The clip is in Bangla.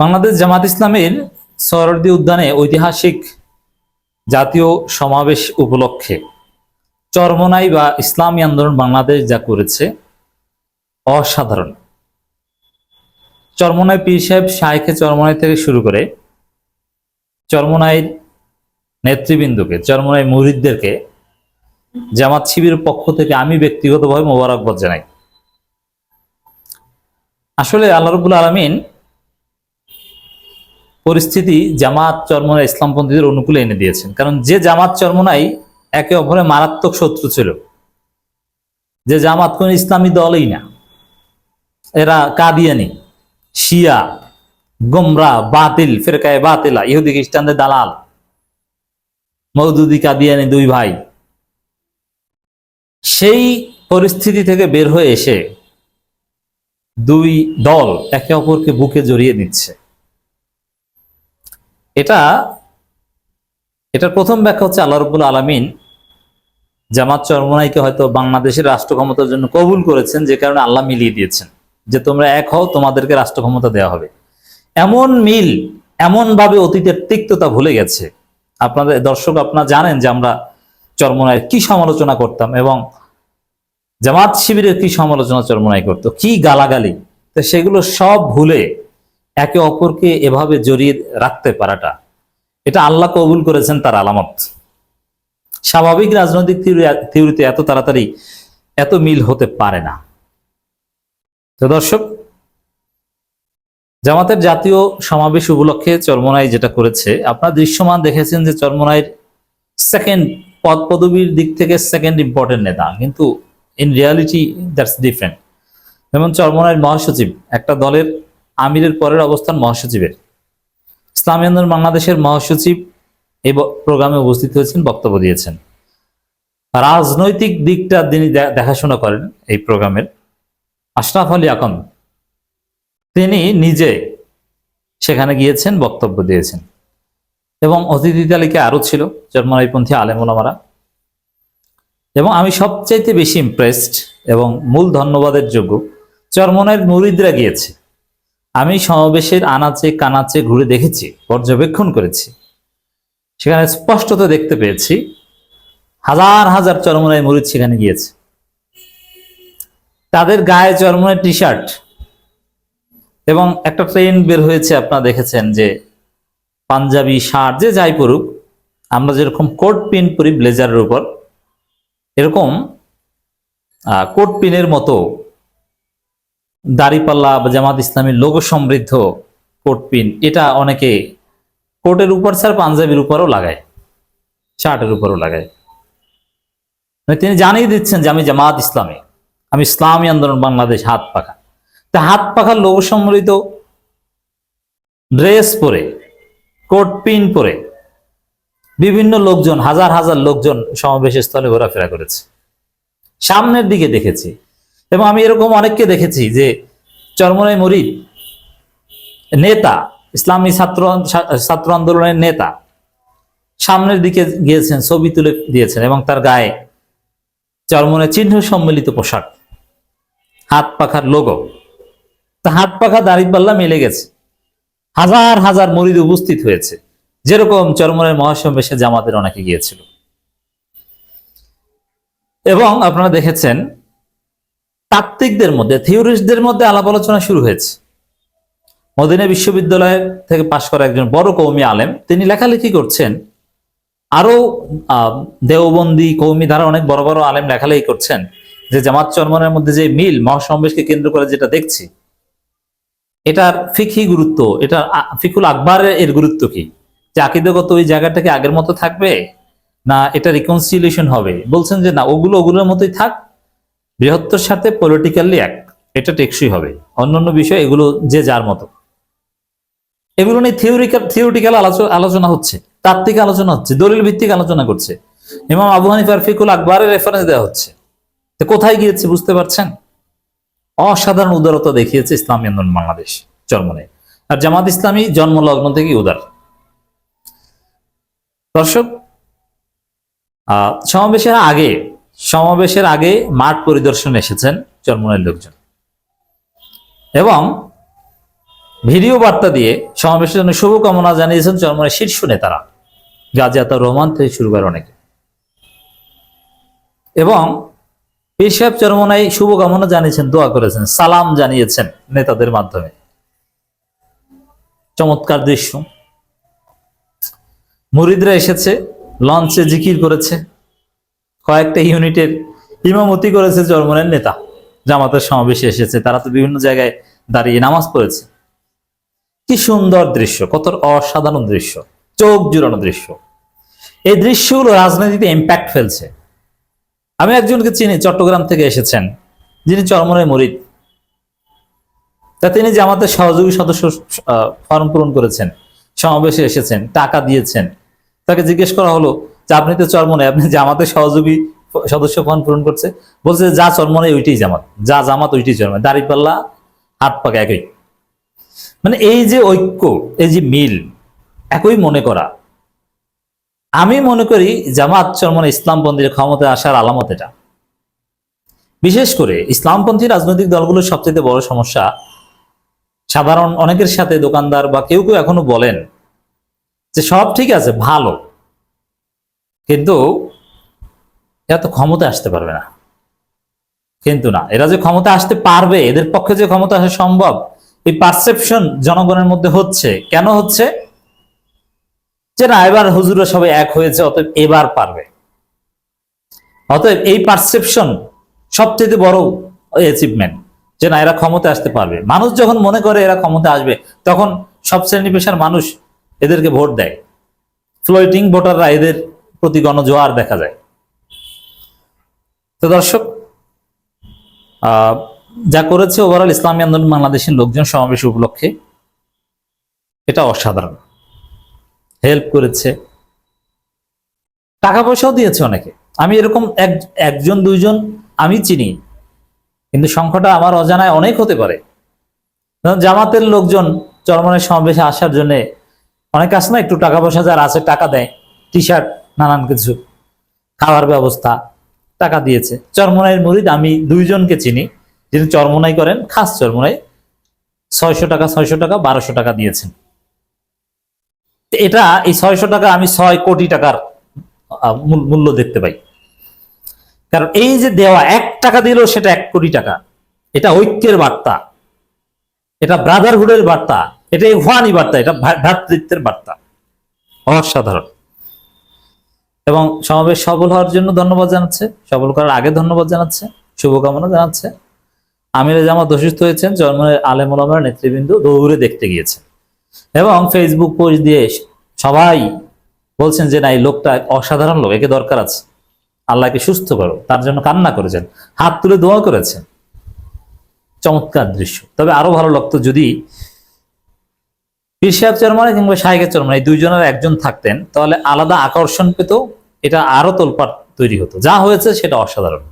বাংলাদেশ জামাত ইসলামের সরদি উদ্যানে ঐতিহাসিক জাতীয় সমাবেশ উপলক্ষে চরমনাই বা ইসলামী আন্দোলন বাংলাদেশ যা করেছে অসাধারণ। চরমনাই পীর সাহেব শাইখে চরমনাই থেকে শুরু করে চরমনাইয়ের নেতৃবৃন্দকে, চরমনাই মুরিদদেরকে, জামাত শিবির পক্ষ থেকে আমি ব্যক্তিগতভাবে মোবারকবাদ জানাই। আসলে আল্লাহ রবুল আলমিন পরিস্থিতি জামাত চরমনাই ইসলামপন্থীদের অনুকূলে এনে দিয়েছেন। কারণ যে জামাত চরমনাই একে অপরের মারাত্মক শত্রু ছিল। যে জামাত কোন ইসলামী দলই না। এরা কাদিয়ানি, শিয়া, গোমরা, বাতিল, ফেরকায় বাতিলা, ইহুদি খ্রিস্টানদের দালাল মৌদুদি কাদিয়ানি দুই ভাই। সেই পরিস্থিতি থেকে বের হয়ে এসে দুই দল একে অপরকে বুকে জড়িয়ে দিচ্ছে এটা, এটার প্রথম ব্যাখ্যা হচ্ছে আল্লাহ রবুল আলমিন জামাত চরমনাইকে হয়তো বাংলাদেশের রাষ্ট্র ক্ষমতার জন্য কবুল করেছেন, যে কারণে আল্লাহ মিলিয়ে দিয়েছেন, যে তোমরা এক হও, তোমাদেরকে রাষ্ট্র ক্ষমতা দেওয়া হবে। এমন মিল এমন ভাবে অতীতের তিক্ততা ভুলে গেছে। আপনাদের দর্শক, আপনারা জানেন যে আমরা চরমনায় কি সমালোচনা করতাম এবং জামাত শিবিরের কি সমালোচনা চরমনাই করতো, কি গালাগালি। তো সেগুলো সব ভুলে একে অপরকে এভাবে জড়িয়ে রাখতে পারাটা, এটা আল্লাহ কবুল করেছেন তার আলামত। স্বাভাবিক রাজনৈতিক থিওরিতে এত তাড়াতাড়ি এত মিল হতে পারে না। তো দর্শক, জামাতের জাতীয় সমাবেশ উপলক্ষে চরমনাই যেটা করেছে, আপনার দৃশ্যমান দেখেছেন যে চরমনাইয়ের সেকেন্ড পদ, পদবীর দিক থেকে সেকেন্ড ইম্পর্টেন্ট নেতা, কিন্তু ইন রিয়ালিটি দ্যাটস ডিফারেন্ট যেমন চরমনাইয়ের মহাসচিব, একটা দলের আমিরের পরের অবস্থান মহাসচিবের। ইসলামী আন্দোলন বাংলাদেশের মহাসচিব এই প্রোগ্রামে উপস্থিত হয়েছেন, বক্তব্য দিয়েছেন। রাজনৈতিক দিকটা তিনি দেখাশোনা করেন এই প্রোগ্রামের। আশরাফ আলী আকন তিনি নিজে সেখানে গিয়েছেন, বক্তব্য দিয়েছেন। এবং অতিথি তালিকায় আরও ছিল জন্মাইপন্থী আলেমুলামারা এবং আমি সবচাইতে বেশি ইমপ্রেসড এবং মূল ধন্যবাদের যোগ্য চরমনের মুরিদরা গিয়েছে। আমি সমাবেশের আনাচে, কানাচে ঘুরে দেখেছি, পর্যবেক্ষণ করেছি। সেখানে স্পষ্টত দেখতে পেয়েছি, হাজার হাজার চরমনায় মুরিদ সেখানে গিয়েছে। তাদের গায়ে চরমনের টি শার্ট এবং একটা ট্রেন্ড বের হয়েছে, আপনারা দেখেছেন যে পাঞ্জাবি শার্ট যে যাই পড়ুক আমরা যেরকম কোট পিন পরি ব্লেজারের উপর, এরকম কোট পিনের মতো দাড়িপাল্লা বা জামাত ইসলামীর লোগো সমৃদ্ধ কোট পিন এটা অনেকে কোটের উপর স্যার পাঞ্জাবির উপরও লাগায়, শার্টের উপরও লাগায়। মানে তিনি জানিয়ে দিচ্ছেন যে আমি জামাত ইসলামী, আমি ইসলামী আন্দোলন, বাংলাদেশ হাত পাখা। তা হাত পাখার লোগো সমৃদ্ধ ড্রেস পরে, কোট পিন পরে বিভিন্ন লোকজন, হাজার হাজার লোকজন সমাবেশ স্থলে ঘোরাফেরা করেছে। সামনের দিকে দেখেছি এবং আমি এরকম অনেককে দেখেছি যে চরমনাই মরিদ, নেতা, ইসলামী ছাত্র ছাত্র আন্দোলনের নেতা, সামনের দিকে গিয়েছেন, ছবি তুলে দিয়েছেন এবং তার গায়ে চরমনের চিহ্ন সম্মিলিত পোশাক, হাত পাখার লোগো তা হাত পাখা দাঁড়িপাল্লা মিলে গেছে। হাজার হাজার মরিদ উপস্থিত হয়েছে। যেরকম চরমনের মহাসমাবেশে জামাতের অনেকে গিয়েছিল। এবং আপনারা দেখেছেন তাত্ত্বিকদের মধ্যে থিওরিস্টদের মধ্যে আলাপ আলোচনা শুরু হয়েছে। মদিনা বিশ্ববিদ্যালয় থেকে পাশ করা একজন বড় কৌমি আলেম তিনি লেখালেখি করছেন। আরও আহ, দেওবন্দি কৌমি ধারা অনেক বড় বড় আলেম লেখালেখি করছেন। যে জামাত চরমনের মধ্যে যে মিল মহাসমাবেশকে কেন্দ্র করে যেটা দেখছি এটার ফিকি গুরুত্ব এটা ফিকুল আকবরের এর গুরুত্ব কি? যে আকিদগত ওই জায়গাটাকে আগের মতো থাকবে? না এটা রিকনসিলিয়েশন হবে? বলছেন যে না ওগুলো ওগুলোর মতোই থাক বৃহত্তর সাথে পলিটিক্যালি এক। এটা টেকসই হবে। অন্যান্য বিষয় এগুলো যে যার মতো। এগুলো নিয়ে থিওরিক্যাল থিওরিটিক্যাল আলোচনা হচ্ছে। তাত্ত্বিক আলোচনা হচ্ছে। দলিল ভিত্তিক আলোচনা করছে। ইমাম আবু হানিফার আকবরের রেফারেন্স দেওয়া হচ্ছে। তো কোথায় গিয়েছে বুঝতে পারছেন? অসাধারণ উদারতা দেখিয়েছে ইসলামী আন্দোলন বাংলাদেশ জন্মনে আর জামাত ইসলামী জন্মলগ্ন থেকে উদার। দর্শক সমাবেশের আগে সমাবেশের আগে মাঠ পরিদর্শন এসেছেন চরমনের লোকজন। এবং ভিডিও বার্তা দিয়ে সমাবেশের জন্য শুভকামনা জানিয়েছেন চরমনের শীর্ষ নেতারা। গাজী আতাউর রহমান থেকে শুরু করে অনেকে। এবং পীর সাহেব চরমনাই শুভকামনা জানিয়েছেন, দোয়া করেছেন, সালাম জানিয়েছেন নেতাদের মাধ্যমে। চমৎকার দৃশ্য। মুরিদরা এসেছে, লঞ্চে জিকির করেছে। কয়েকটা ইউনিটের ইমামতি করেছে চরমনের নেতা। জামাতের সমাবেশে এসেছে। তারা তো বিভিন্ন জায়গায় দাঁড়িয়ে নামাজ পড়েছে। কি সুন্দর দৃশ্য, কত অসাধারণ দৃশ্য, চোখ জুড়ানো দৃশ্য। এই দৃশ্যগুলো রাজনীতিতে ইম্প্যাক্ট ফেলছে। আমি একজনকে চিনি, চট্টগ্রাম থেকে এসেছেন। যিনি চরমনের মরিদ। তা তিনি জামাতের সহযোগী সদস্য ফর্ম পূরণ করেছেন। সমাবেশে এসেছেন, টাকা দিয়েছেন। তাকে জিজ্ঞেস করা হলো যে আপনি তো চরমনে আপনি জামাতের সহযোগী সদস্য ফর্ম পূরণ করছে, বলছে যা চরমনে ওইটাই জামাত। যা জামাত ওইটাই চরমনে দাঁড়িপাল্লা হাত পাকা একই। মানে এই যে ঐক্য, এই যে মিল, একই মনে করা। আমি মনে করি জামাত চরমনে ইসলামপন্থীর ক্ষমতায় আসার আলামত এটা। বিশেষ করে ইসলামপন্থী রাজনৈতিক দলগুলোর সবচেয়ে বড় সমস্যা, সাধারণ অনেকের সাথে দোকানদার বা কেউ কেউ এখনও বলেন যে সব ঠিক আছে, ভালো। কিন্তু এরা তো ক্ষমতা আসতে পারবে না। কিন্তু না, এরা যে ক্ষমতা আসতে পারবে, এদের পক্ষে যে ক্ষমতা আসা সম্ভব, এই পারসেপশন জনগণের মধ্যে হচ্ছে। কেন হচ্ছে? যে না, এবার হুজুরা সবাই এক হয়েছে, অতএব এবার পারবে। অতএব এই পারসেপশন সবচেয়ে বড় অ্যাচিভমেন্ট যে না, এরা ক্ষমতা আসতে পারবে। মানুষ যখন মনে করে এরা ক্ষমতা আসবে, তখন সব শ্রেণি পেশার মানুষ এদেরকে ভোট দেয়। ফ্লোটিং ভোটাররা এদের প্রতি গণজোয়ার দেখা যায়। তো দর্শক যা করেছে ওভারঅল ইসলামী আন্দোলন বাংলাদেশের লোকজন সমাবেশ উপলক্ষে, এটা অসাধারণ। হেল্প করেছে। টাকা পয়সাও দিয়েছে অনেকে। আমি এরকম এক, একজন, দুইজন আমি চিনি, কিন্তু সংখ্যাটা আমার অজানায় অনেক হতে পারে। জামাতের লোকজন চরমনের সমাবেশে আসার জন্য অনেক আছে না, একটু টাকা পয়সা যার আছে, টাকা দেয় টি শার্ট নানান কিছু খাওয়ার ব্যবস্থা, টাকা দিয়েছে। চরমনাইয়ের মুরিদ, আমি দুইজনকে চিনি, যিনি চরমনাই করেন, খাস চরমনাই, ছয়শো টাকা ছয়শো টাকা, বারোশো টাকা দিয়েছেন। এটা, এই ছয়শো টাকা আমি ছয় কোটি টাকার মূল্য দেখতে পাই। কারণ এই যে দেওয়া, এক টাকা দিলেও সেটা এক কোটি টাকা। এটা ঐক্যের বার্তা। এটা ব্রাদারহুডের বার্তা। এটা ইহওয়ানি বার্তা, এটা ভ্রাতৃত্বের বার্তা। অসাধারণ। এবং সমাবেশ সফল হওয়ার জন্য ধন্যবাদ জানাচ্ছে। সফল করার আগে ধন্যবাদ জানাচ্ছে। শুভকামনা জানাচ্ছে। আমির জামাত অসুস্থ হয়েছেন জন্মের আলেম ওলামার নেতৃবৃন্দ দৌড়ে দেখতে গিয়েছে এবং ফেসবুক পোস্ট দিয়ে সবাই বলছেন যে, না, এই লোকটা অসাধারণ লোক, একে দরকার আছে। আল্লাহকে সুস্থ করো, তার জন্য কান্না করেছেন, হাত তুলে দোয়া করেছেন। চমৎকার দৃশ্য। তবে আরও ভালো লাগতো যদি পীর চরমানে কিংবা শাহেকের চরমানে দুইজনের একজন থাকতেন, তাহলে আলাদা আকর্ষণ পেত এটা আরও তোলপাট তৈরি হতো। যা হয়েছে সেটা অসাধারণ।